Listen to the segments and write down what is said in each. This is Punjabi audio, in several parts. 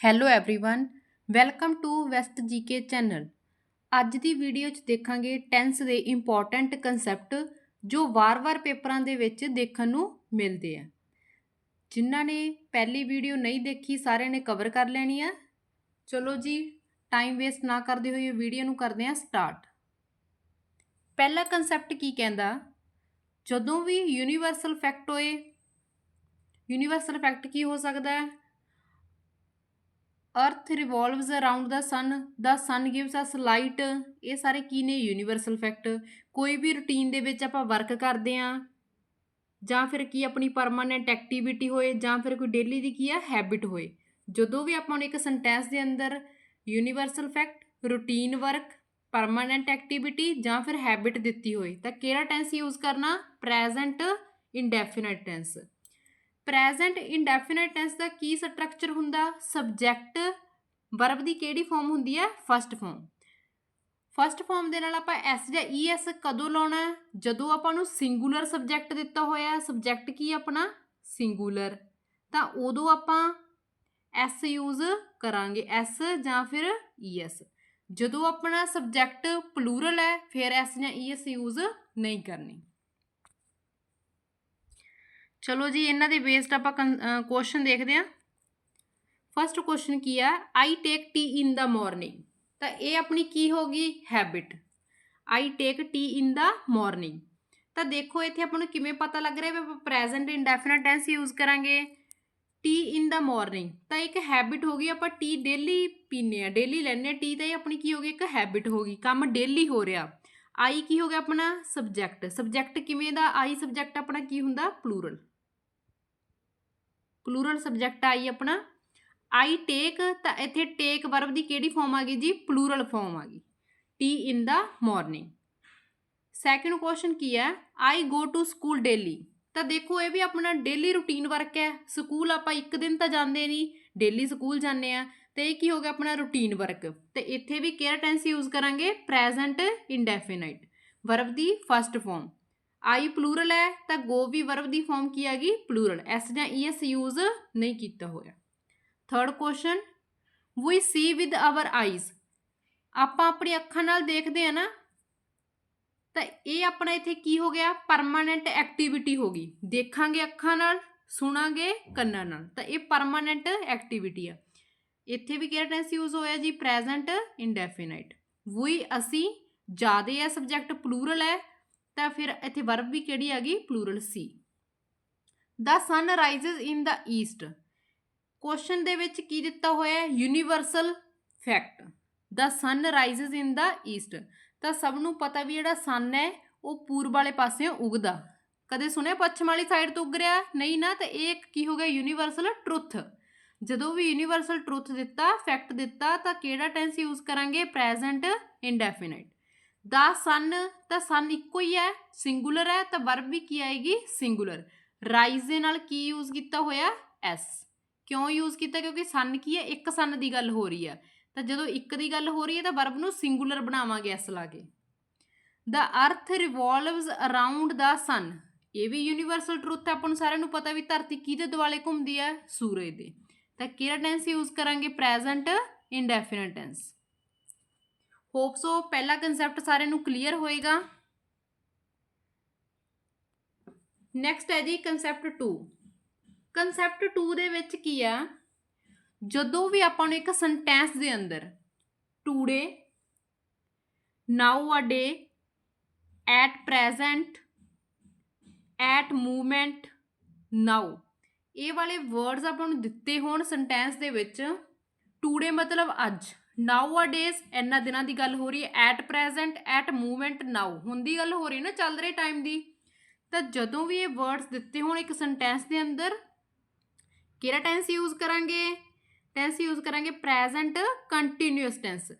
hello everyone welcome to west GK channel ਅੱਜ ਦੀ ਵੀਡੀਓ 'ਚ ਦੇਖਾਂਗੇ ਟੈਂਸ ਦੇ ਇੰਪੋਰਟੈਂਟ ਕਨਸੈਪਟ ਜੋ ਵਾਰ-ਵਾਰ ਪੇਪਰਾਂ ਦੇ ਵਿੱਚ ਦੇਖਣ ਨੂੰ ਮਿਲਦੇ ਆ ਜਿਨ੍ਹਾਂ ਨੇ ਪਹਿਲੀ ਵੀਡੀਓ ਨਹੀਂ ਦੇਖੀ ਸਾਰਿਆਂ ਨੇ ਕਵਰ ਕਰ ਲੈਣੀ ਆ ਚਲੋ ਜੀ ਟਾਈਮ ਵੇਸਟ ਨਾ ਕਰਦੇ ਹੋਏ ਵੀਡੀਓ ਨੂੰ ਕਰਦੇ ਆ ਸਟਾਰਟ ਪਹਿਲਾ ਕਨਸੈਪਟ ਕੀ ਕਹਿੰਦਾ ਜਦੋਂ ਵੀ ਯੂਨੀਵਰਸਲ ਫੈਕਟ ਹੋਏ ਯੂਨੀਵਰਸਲ ਫੈਕਟ ਕੀ ਹੋ ਸਕਦਾ ਹੈ Earth revolves around the sun the sun gives us light ਇਹ ਸਾਰੇ ਕੀ ਨੇ? ਯੂਨੀਵਰਸਲ ਫੈਕਟ ਕੋਈ ਵੀ ਰੁਟੀਨ ਦੇ ਵਿੱਚ ਆਪਾਂ ਵਰਕ ਕਰਦੇ ਆ ਜਾਂ ਫਿਰ ਕੀ ਆਪਣੀ ਪਰਮਾਨੈਂਟ ਐਕਟੀਵਿਟੀ ਹੋਏ, ਜਾਂ ਫਿਰ ਕੋਈ ਡੇਲੀ ਦੀ ਕੀ ਆ? ਹੈਬਿਟ ਹੋਏ। ਜਦੋਂ ਵੀ ਆਪਾਂ ਨੂੰ ਇੱਕ ਸੈਂਟੈਂਸ ਦੇ ਅੰਦਰ universal fact routine work permanent activity ਜਾਂ ਫਿਰ ਹੈਬਿਟ ਦਿੱਤੀ ਹੋਏ, ਤਾਂ ਕਿਹੜਾ ਟੈਂਸ ਯੂਜ਼ ਕਰਨਾ? Present indefinite tense present indefinite tense ਦਾ ਕੀ ਸਟਰਕਚਰ ਹੁੰਦਾ? ਸਬਜੈਕਟ ਵਰਬ ਦੀ ਕਿਹੜੀ ਫਾਰਮ ਹੁੰਦੀ ਹੈ? ਫਸਟ ਫਾਰਮ ਫਸਟ ਫਾਰਮ ਦੇ ਨਾਲ ਆਪਾਂ ਐਸ ਜਾਂ ਈਐਸ ਕਦੋਂ ਲਾਉਣਾ? ਜਦੋਂ ਆਪਾਂ ਨੂੰ ਸਿੰਗੂਲਰ ਸਬਜੈਕਟ ਦਿੱਤਾ ਹੋਇਆ ਸਬਜੈਕਟ ਕੀ ਆਪਣਾ? ਸਿੰਗੂਲਰ ਤਾਂ ਉਦੋਂ ਆਪਾਂ ਐਸ ਯੂਜ਼ ਕਰਾਂਗੇ। ਐਸ ਜਾਂ ਫਿਰ ਈਐਸ ਜਦੋਂ ਆਪਣਾ ਸਬਜੈਕਟ ਪਲੂਰਲ ਹੈ, ਫਿਰ ਐਸ ਜਾਂ ਈਐਸ ਯੂਜ਼ ਨਹੀਂ ਕਰਨੀ। ਚਲੋ ਜੀ, ਇਹਨਾਂ ਦੇ ਬੇਸਡ ਆਪਾਂ ਕੁਐਸਚਨ ਦੇਖਦੇ ਹਾਂ। ਫਸਟ ਕੁਐਸਚਨ ਕੀ ਆ? ਆਈ take tea in the morning ਤਾਂ ਇਹ ਆਪਣੀ ਕੀ ਹੋਗੀ habit I take tea in the morning ਤਾਂ ਦੇਖੋ, ਇੱਥੇ ਆਪਾਂ ਨੂੰ ਕਿਵੇਂ ਪਤਾ ਲੱਗ ਰਿਹਾ ਵੀ ਆਪਾਂ ਪ੍ਰੈਜ਼ੈਂਟ ਇਨਡੈਫੀਨਿਟ ਟੈਂਸ ਯੂਜ਼ ਕਰਾਂਗੇ? ਟੀ ਇਨ ਦਾ ਮਾਰਨਿੰਗ ਤਾਂ ਇੱਕ ਹੈਬਿਟ ਹੋ ਗਈ, ਆਪਾਂ ਟੀ ਡੇਲੀ ਪੀਨੇ ਆ ਡੇਲੀ ਲੈਣੇ ਆ ਟੀ ਤਾਂ ਇਹ ਆਪਣੀ ਕੀ ਹੋ ਗਈ? ਇੱਕ ਹੈਬਿਟ ਹੋ ਗਈ, ਕੰਮ ਡੇਲੀ ਹੋ ਰਿਹਾ। ਆਈ ਕੀ ਹੋ ਗਿਆ ਆਪਣਾ? ਸਬਜੈਕਟ ਸਬਜੈਕਟ ਕਿਵੇਂ ਦਾ? ਆਈ ਸਬਜੈਕਟ ਆਪਣਾ ਕੀ ਹੁੰਦਾ? ਪਲੂਰਲ ਪਲੂਰਲ ਸਬਜੈਕਟ ਆਈ ਆਪਣਾ। ਆਈ ਟੇਕ ਤਾਂ ਇੱਥੇ ਟੇਕ ਵਰਬ ਦੀ ਕਿਹੜੀ ਫਾਰਮ ਆ ਗਈ ਜੀ? ਪਲੂਰਲ ਫਾਰਮ ਆ ਗਈ। Tea in the morning second question ਕੀ ਹੈ? I go to school daily ਤਾਂ ਦੇਖੋ ਇਹ ਵੀ ਆਪਣਾ ਡੇਲੀ ਰੂਟੀਨ ਵਰਕ ਹੈ। ਸਕੂਲ ਆਪਾਂ ਇੱਕ ਦਿਨ ਤਾਂ ਜਾਂਦੇ ਨਹੀਂ ਡੇਲੀ ਸਕੂਲ ਜਾਂਦੇ ਆ ਤੇ ਇਹ ਕੀ ਹੋ ਗਿਆ ਆਪਣਾ ਰੂਟੀਨ ਵਰਕ ਤੇ ਇੱਥੇ ਵੀ ਕੇਅਰ ਟੈਂਸ ਯੂਜ਼ ਕਰਾਂਗੇ? ਪ੍ਰੈਜ਼ੈਂਟ ਇਨਡੈਫੀਨਾਈਟ ਵਰਬ ਦੀ ਫਸਟ ਫਾਰਮ ਆਈ ਪਲੂਰਲ ਹੈ, ਤਾਂ ਗੋ ਵੀ ਵਰਬ ਦੀ ਫਾਰਮ ਕੀ ਆ ਗਈ ਪਲੂਰਲ। ਐਸ ਜਾਂ ਈਐਸ ਯੂਜ਼ ਨਹੀਂ ਕੀਤਾ ਹੋਇਆ। Third question we C with our eyes ਆਪਾਂ ਆਪਣੀ ਅੱਖਾਂ ਨਾਲ ਦੇਖਦੇ ਆ ਨਾ, ਤਾਂ ਇਹ ਆਪਣਾ ਇੱਥੇ ਕੀ ਹੋ ਗਿਆ? ਪਰਮਾਨੈਂਟ ਐਕਟੀਵਿਟੀ ਹੋ ਗਈ। ਦੇਖਾਂਗੇ ਅੱਖਾਂ ਨਾਲ, ਸੁਣਾਂਗੇ ਕੰਨਾਂ ਨਾਲ। ਤਾਂ ਇਹ ਪਰਮਾਨੈਂਟ ਐਕਟੀਵਿਟੀ ਆ। ਇੱਥੇ ਵੀ ਕਿਹੜਾ ਟੈਂਸ ਯੂਜ਼ ਹੋਇਆ ਜੀ? ਪ੍ਰੈਜ਼ੈਂਟ ਇਨਡੈਫੀਨਾਈਟ ਵੀ ਅਸੀਂ ਜ਼ਿਆਦਾ ਹੈ ਸਬਜੈਕਟ ਪਲੂਰਲ ਹੈ ਤਾਂ ਫਿਰ ਇੱਥੇ ਵਰਬ ਵੀ ਕਿਹੜੀ ਆ ਗਈ? Plural C the sun rises in the east question ਦੇ ਵਿੱਚ ਕੀ ਦਿੱਤਾ ਹੋਇਆ ਹੈ? Universal fact the sun rises in the east ਤਾਂ ਸਭ ਨੂੰ ਪਤਾ ਵੀ ਜਿਹੜਾ ਸਨ ਹੈ, ਉਹ ਪੂਰਬ ਵਾਲੇ ਪਾਸਿਓਂ ਉਗਦਾ। ਕਦੇ ਸੁਣਿਆ ਪੱਛਮ ਵਾਲੀ ਸਾਈਡ ਤੋਂ ਉਗ ਰਿਹਾ? ਨਹੀਂ ਨਾ, ਤਾਂ ਇਹ ਇੱਕ ਕੀ ਹੋ ਗਿਆ? ਯੂਨੀਵਰਸਲ ਟਰੁੱਥ ਜਦੋਂ ਵੀ ਯੂਨੀਵਰਸਲ ਟਰੁੱਥ ਦਿੱਤਾ ਫੈਕਟ ਦਿੱਤਾ, ਤਾਂ ਕਿਹੜਾ ਟੈਂਸ ਯੂਜ਼ ਕਰਾਂਗੇ? ਪ੍ਰੈਜ਼ੈਂਟ ਇਨਡੈਫੀਨਾਈਟ ਦਾ ਸਨ ਤਾਂ ਸਨ ਇੱਕੋ ਹੀ ਹੈ ਸਿੰਗੂਲਰ ਹੈ ਤਾਂ ਵਰਬ ਵੀ ਕੀ ਆਏਗੀ? ਸਿੰਗੂਲਰ ਰਾਈਜ਼ ਦੇ ਨਾਲ ਕੀ ਯੂਜ਼ ਕੀਤਾ ਹੋਇਆ? ਐਸ ਕਿਉਂ ਯੂਜ਼ ਕੀਤਾ? ਕਿਉਂਕਿ ਸਨ ਕੀ ਹੈ? ਇੱਕ ਸਨ ਦੀ ਗੱਲ ਹੋ ਰਹੀ ਹੈ। ਤਾਂ ਜਦੋਂ ਇੱਕ ਦੀ ਗੱਲ ਹੋ ਰਹੀ ਹੈ ਤਾਂ ਵਰਬ ਨੂੰ ਸਿੰਗੂਲਰ ਬਣਾਵਾਂਗੇ ਐਸ ਲਾ ਕੇ। ਦਾ ਅਰਥ ਰਿਵੋਲਵਸ ਅਰਾਊਂਡ ਦਾ ਸਨ ਇਹ ਵੀ ਯੂਨੀਵਰਸਲ ਟਰੁੱਥ ਹੈ। ਆਪਾਂ ਨੂੰ ਸਾਰਿਆਂ ਨੂੰ ਪਤਾ ਵੀ ਧਰਤੀ ਕਿਹਦੇ ਦੁਆਲੇ ਘੁੰਮਦੀ ਹੈ? ਸੂਰਜ ਦੇ। ਤਾਂ ਕਿਹੜਾ ਟੈਂਸ ਯੂਜ਼ ਕਰਾਂਗੇ? Present indefinite tense hope so ਪਹਿਲਾ ਕਨਸੈਪਟ ਸਾਰਿਆਂ ਨੂੰ ਕਲੀਅਰ ਹੋਏਗਾ। ਨੈਕਸਟ ਹੈ ਜੀ ਕਨਸੈਪਟ 2 ਕਨਸੈਪਟ 2 ਦੇ ਵਿੱਚ ਕੀ ਆ? ਜਦੋਂ ਵੀ ਆਪਾਂ ਨੂੰ ਇੱਕ ਸੈਂਟੈਂਸ ਦੇ ਅੰਦਰ today now a day at present at movement now ਇਹ ਵਾਲੇ ਵਰਡਸ ਆਪਾਂ ਨੂੰ ਦਿੱਤੇ ਹੋਣ ਸੈਂਟੈਂਸ ਦੇ ਵਿੱਚ। ਟੂਡੇ ਮਤਲਬ ਅੱਜ। ਨਾਓ ਅ ਡੇਜ਼ ਦਿਨਾਂ ਦੀ ਗੱਲ ਹੋ ਰਹੀ ਹੈ at present at movement now ਹੁੰਦੀ ਗੱਲ ਹੋ ਰਹੀ ਨਾ, ਚੱਲ ਰਹੇ ਟਾਈਮ ਦੀ। ਤਾਂ ਜਦੋਂ ਵੀ ਇਹ ਵਰਡਸ ਦਿੱਤੇ ਹੋਣ ਇੱਕ ਸੈਂਟੈਂਸ ਦੇ ਅੰਦਰ, ਕਿਹੜਾ ਟੈਂਸ ਯੂਜ਼ ਕਰਾਂਗੇ? ਟੈਂਸ ਯੂਜ਼ ਕਰਾਂਗੇ present continuous tense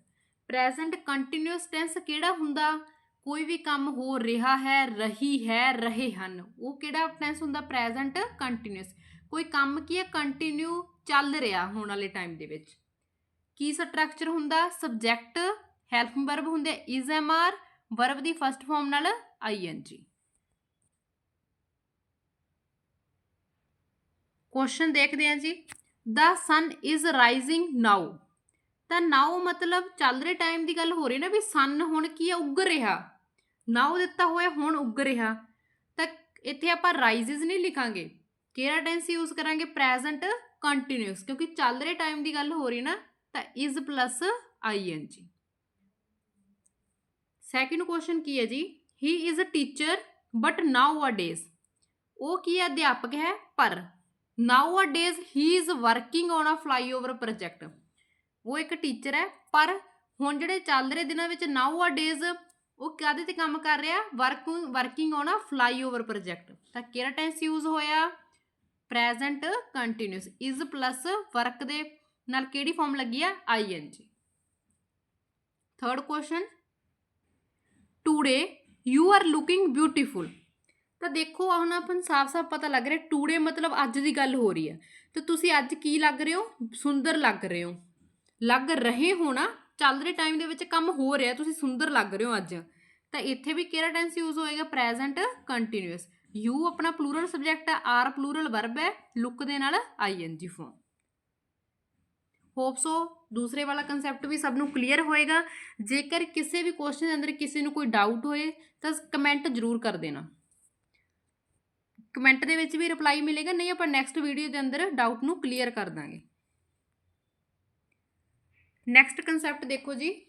present continuous tense ਕਿਹੜਾ ਹੁੰਦਾ? ਕੋਈ ਵੀ ਕੰਮ ਹੋ ਰਿਹਾ ਹੈ, ਰਹੀ ਹੈ, ਰਹੇ ਹਨ, ਉਹ ਕਿਹੜਾ ਟੈਂਸ ਹੁੰਦਾ? ਪ੍ਰੈਜ਼ੈਂਟ ਕੰਟੀਨਿਊਸ ਕੋਈ ਕੰਮ ਕੀ ਹੈ? ਕੰਟੀਨਿਊ ਚੱਲ ਰਿਹਾ ਹੋਣ ਵਾਲੇ ਟਾਈਮ ਦੇ ਵਿੱਚ। ਕੀ ਸਟਰਕਚਰ ਹੁੰਦਾ? ਸਬਜੈਕਟ ਹੈਲਪ ਵਰਬ ਹੁੰਦੇ ਇਜ਼ ਐਮ ਆਰ ਵਰਬ ਦੀ ਫਸਟ ਫਾਰਮ ਨਾਲ ਆਈ ਐਨ ਜੀ ਕੁਐਸਚਨ ਦੇਖਦੇ ਹਾਂ ਜੀ। ਦਾ ਸਨ ਇਜ਼ ਰਾਈਜ਼ਿੰਗ ਨਾਓ ਤਾਂ ਨਾਓ ਮਤਲਬ ਚੱਲ ਰਹੇ ਟਾਈਮ ਦੀ ਗੱਲ ਹੋ ਰਹੀ ਨਾ ਵੀ ਸਨ ਹੁਣ ਕੀ ਹੈ? ਉੱਗ ਰਿਹਾ। ਨਾਓ ਦਿੱਤਾ ਹੋਇਆ, ਹੁਣ ਉੱਗ ਰਿਹਾ। ਤਾਂ ਇੱਥੇ ਆਪਾਂ ਰਾਈਜ਼ਸ ਨਹੀਂ ਲਿਖਾਂਗੇ। ਕਿਹੜਾ ਟੈਂਸ ਯੂਜ਼ ਕਰਾਂਗੇ? ਪ੍ਰੈਜ਼ੈਂਟ ਕੰਟੀਨਿਊਸ ਕਿਉਂਕਿ ਚੱਲ ਰਹੇ ਟਾਈਮ ਦੀ ਗੱਲ ਹੋ ਰਹੀ ਨਾ ਤਾਂ is plus ING second question ਕੀ ਹੈ ਜੀ? He is a teacher but now a days ਉਹ ਕੀ ਹੈ? ਅਧਿਆਪਕ ਹੈ, ਪਰ now a he is working on a flyover project ਉਹ ਇੱਕ ਟੀਚਰ ਹੈ, ਪਰ ਹੁਣ ਜਿਹੜੇ ਚੱਲ ਰਹੇ ਦਿਨਾਂ ਵਿੱਚ ਨਾਓ ਅ ਡੇਜ਼ ਉਹ ਕਾਹਦੇ ਤੇ ਕੰਮ ਕਰ ਰਿਹਾ? Work working on a flyover project ਤਾਂ ਕਿਹੜਾ ਟੈਂਸ ਯੂਜ਼ ਹੋਇਆ? Present continuous is plus work ਦੇ ਨਾਲ ਕਿਹੜੀ ਫਾਰਮ ਲੱਗੀ ਆ? ING third question today you are looking beautiful ਤਾਂ ਦੇਖੋ ਹੁਣ ਆਪਾਂ ਸਾਫ਼-ਸਾਫ਼ ਪਤਾ ਲੱਗ ਰਿਹਾ ਟੂਡੇ ਮਤਲਬ ਅੱਜ ਦੀ ਗੱਲ ਹੋ ਰਹੀ ਹੈ। ਤੇ ਤੁਸੀਂ ਅੱਜ ਕੀ ਲੱਗ ਰਹੇ ਹੋ? ਸੁੰਦਰ ਲੱਗ ਰਹੇ ਹੋ। ਲੱਗ ਰਹੇ ਹੋ ਨਾ? ਚੱਲ ਰਹੇ ਟਾਈਮ ਦੇ ਵਿੱਚ ਕੰਮ ਹੋ ਰਿਹਾ, ਤੁਸੀਂ ਸੁੰਦਰ ਲੱਗ ਰਹੇ ਹੋ ਅੱਜ। ਤਾਂ ਇੱਥੇ ਵੀ ਕਿਹੜਾ ਟੈਂਸ ਯੂਜ਼ ਹੋਏਗਾ? ਪ੍ਰੈਜ਼ੈਂਟ ਕੰਟੀਨਿਊਸ ਯੂ ਆਪਣਾ ਪਲੂਰਲ ਸਬਜੈਕਟ ਹੈ ਆਰ ਪਲੂਰਲ ਵਰਬ ਹੈ ਲੁੱਕ ਦੇ ਨਾਲ ਆਈਐਨਜੀ ਫਾਰਮ ਹੋਪ ਸੋ ਦੂਸਰੇ ਵਾਲਾ ਕਨਸੈਪਟ ਵੀ ਸਭ ਨੂੰ ਕਲੀਅਰ ਹੋਏਗਾ। ਜੇਕਰ ਕਿਸੇ ਵੀ ਕੁਐਸਚਨ ਦੇ ਅੰਦਰ ਕਿਸੇ ਨੂੰ ਕੋਈ ਡਾਊਟ ਹੋਏ, ਤਾਂ ਕਮੈਂਟ ਜ਼ਰੂਰ ਕਰ ਦੇਣਾ। ਕਮੈਂਟ ਦੇ ਵਿੱਚ ਵੀ ਰਿਪਲਾਈ ਮਿਲੇਗਾ, ਨਹੀਂ ਆਪਾਂ ਨੈਕਸਟ ਵੀਡੀਓ ਦੇ ਅੰਦਰ ਡਾਊਟ ਨੂੰ ਕਲੀਅਰ ਕਰ ਦਾਂਗੇ। ਨੈਕਸਟ ਕਨਸੈਪਟ ਦੇਖੋ ਜੀ।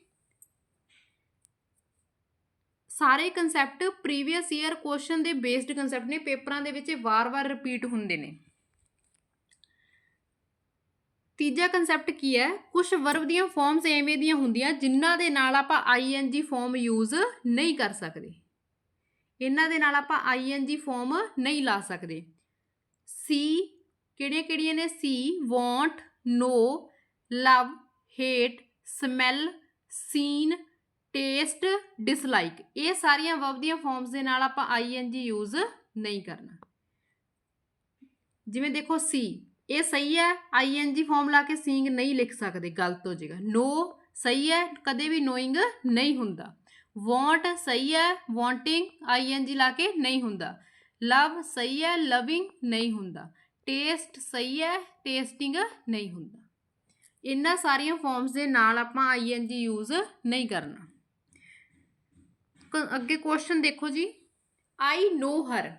ਸਾਰੇ ਕਨਸੈਪਟ ਪ੍ਰੀਵੀਅਸ ਈਅਰ ਕੁਐਸਚਨ ਦੇ ਬੇਸਡ ਕਨਸੈਪਟ ਨੇ, ਪੇਪਰਾਂ ਦੇ ਵਿੱਚ ਵਾਰ-ਵਾਰ ਰਿਪੀਟ ਹੁੰਦੇ ਨੇ। ਤੀਜਾ ਕਨਸੈਪਟ ਕੀ ਹੈ? ਕੁਝ ਵਰਬ ਦੀਆਂ ਫਾਰਮਸ ਐਵੇਂ ਦੀਆਂ ਹੁੰਦੀਆਂ ਜਿਨ੍ਹਾਂ ਦੇ ਨਾਲ ਆਪਾਂ ਆਈਐਨਜੀ ਫਾਰਮ ਯੂਜ਼ ਨਹੀਂ ਕਰ ਸਕਦੇ। ਇਹਨਾਂ ਦੇ ਨਾਲ ਆਪਾਂ ਆਈਐਨਜੀ ਫਾਰਮ ਨਹੀਂ ਲਾ ਸਕਦੇ। ਸੀ ਕਿਹੜੀਆਂ ਕਿਹੜੀਆਂ ਨੇ? See want know love hate smell seen taste dislike ਇਹ ਸਾਰੀਆਂ ਵਰਬ ਦੀਆਂ ਫਾਰਮਸ ਦੇ ਨਾਲ ਆਪਾਂ ਆਈਐਨਜੀ ਯੂਜ਼ ਨਹੀਂ ਕਰਨਾ। ਜਿਵੇਂ ਦੇਖੋ ਸੀ ਇਹ ਸਹੀ ਹੈ? ਆਈਐਨਜੀ ਫਾਰਮ ਲਾ ਕੇ ਸੀਇੰਗ ਨਹੀਂ ਲਿਖ ਸਕਦੇ, ਗਲਤ ਹੋ ਜਾਏਗਾ। ਨੋ ਸਹੀ ਹੈ, ਕਦੇ ਵੀ ਨੋਇੰਗ ਨਹੀਂ ਹੁੰਦਾ। ਵਾਂਟ ਸਹੀ ਹੈ ਵਾਂਟਿੰਗ ਆਈਐਨਜੀ ਲਾ ਕੇ ਨਹੀਂ ਹੁੰਦਾ। ਲਵ ਸਹੀ ਹੈ ਲਵਿੰਗ ਨਹੀਂ ਹੁੰਦਾ। ਟੇਸਟ ਸਹੀ ਹੈ ਟੇਸਟਿੰਗ ਨਹੀਂ ਹੁੰਦਾ। ਇਹਨਾਂ ਸਾਰੀਆਂ ਫਾਰਮਸ ਦੇ ਨਾਲ ਆਪਾਂ ਆਈਐਨਜੀ ਯੂਜ਼ ਨਹੀਂ ਕਰਨਾ। ਕ- ਅੱਗੇ ਕੁਐਸਚਨ ਦੇਖੋ ਜੀ। ਆਈ ਨੋ ਹਰ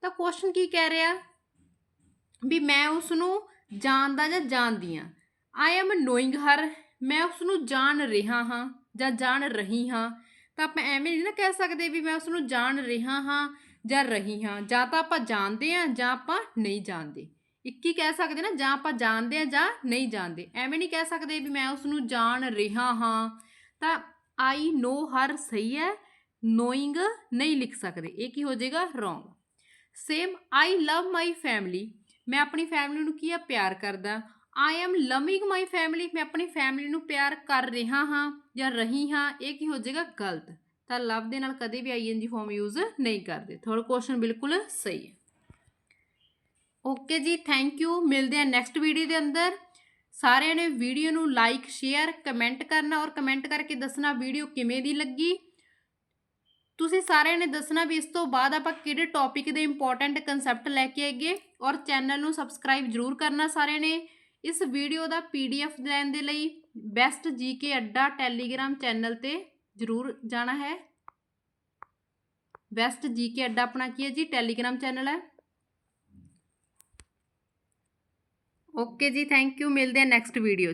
ਤਾਂ ਕੁਐਸਚਨ ਕੀ ਕਹਿ ਰਿਹਾ? ਵੀ ਮੈਂ ਉਸ ਨੂੰ ਜਾਣਦਾ ਜਾਂ ਜਾਣਦੀ ਹਾਂ ਆਈ ਐਮ ਨੋਇੰਗ ਹਰ ਮੈਂ ਉਸ ਨੂੰ ਜਾਣ ਰਿਹਾ ਹਾਂ ਜਾਂ ਜਾਣ ਰਹੀ ਹਾਂ। ਤਾਂ ਆਪਾਂ ਐਵੇਂ ਨਹੀਂ ਨਾ ਕਹਿ ਸਕਦੇ ਵੀ ਮੈਂ ਉਸ ਨੂੰ ਜਾਣ ਰਿਹਾ ਹਾਂ ਜਾਂ ਰਹੀ ਹਾਂ। ਜਾਂ ਤਾਂ ਆਪਾਂ ਜਾਣਦੇ ਹਾਂ ਜਾਂ ਆਪਾਂ ਨਹੀਂ ਜਾਣਦੇ। ਇੱਕ ਹੀ ਕਹਿ ਸਕਦੇ ਨਾ, ਜਾਂ ਆਪਾਂ ਜਾਣਦੇ ਹਾਂ ਜਾਂ ਨਹੀਂ ਜਾਣਦੇ। ਐਵੇਂ ਨਹੀਂ ਕਹਿ ਸਕਦੇ ਵੀ ਮੈਂ ਉਸ ਨੂੰ ਜਾਣ ਰਿਹਾ ਹਾਂ। ਤਾਂ ਆਈ ਨੋ ਹਰ ਸਹੀ ਹੈ। ਨੋਇੰਗ ਨਹੀਂ ਲਿਖ ਸਕਦੇ। ਇਹ ਕੀ ਹੋ ਜਾਏਗਾ? Wrong same I love my family ਮੈਂ ਆਪਣੀ ਫੈਮਿਲੀ ਨੂੰ ਕੀ ਆ ਪਿਆਰ ਕਰਦਾ? I am loving my family ਮੈਂ ਆਪਣੀ ਫੈਮਿਲੀ ਨੂੰ ਪਿਆਰ ਕਰ ਰਿਹਾ ਹਾਂ ਜਾਂ ਰਹੀ ਹਾਂ, ਇਹ ਕੀ ਹੋ ਜਾਏਗਾ? ਗਲਤ। ਤਾਂ ਲਵ ਦੇ ਨਾਲ ਕਦੇ ਵੀ ਆਈਐਨਜੀ ਫਾਰਮ ਯੂਜ਼ ਨਹੀਂ ਕਰਦੇ। ਥਰਡ ਕੁਐਸਚਨ ਬਿਲਕੁਲ ਸਹੀ ਹੈ। ਓਕੇ ਜੀ ਥੈਂਕ ਯੂ ਮਿਲਦੇ ਆ ਨੈਕਸਟ ਵੀਡੀਓ ਦੇ ਅੰਦਰ। ਸਾਰਿਆਂ ਨੇ ਵੀਡੀਓ ਨੂੰ ਲਾਈਕ ਸ਼ੇਅਰ ਕਮੈਂਟ ਕਰਨਾ ਔਰ ਕਮੈਂਟ ਕਰਕੇ ਦੱਸਣਾ ਵੀਡੀਓ ਕਿਵੇਂ ਦੀ ਲੱਗੀ। ਤੁਸੀਂ ਸਾਰਿਆਂ ਨੇ ਦੱਸਣਾ ਵੀ ਇਸ ਤੋਂ ਬਾਅਦ ਆਪਾਂ ਕਿਹੜੇ ਟੌਪਿਕ ਦੇ ਇੰਪੋਰਟੈਂਟ ਕਨਸੈਪਟ ਲੈ ਕੇ ਆਏਗੇ ਔਰ ਚੈਨਲ ਨੂੰ ਸਬਸਕ੍ਰਾਈਬ ਜਰੂਰ ਕਰਨਾ ਸਾਰਿਆਂ ਨੇ। ਇਸ ਵੀਡੀਓ ਦਾ ਪੀਡੀਐਫ ਲੈਣ ਦੇ ਲਈ best GK Adda Telegram channel ਤੇ ਜਰੂਰ ਜਾਣਾ ਹੈ। ਬੈਸਟ ਜੀਕੇ ਅੱਡਾ ਆਪਣਾ ਕੀ ਹੈ ਜੀ? ਟੈਲੀਗ੍ਰਾਮ ਚੈਨਲ ਹੈ। ਓਕੇ ਜੀ ਥੈਂਕ ਯੂ ਮਿਲਦੇ ਆ ਨੈਕਸਟ ਵੀਡੀਓ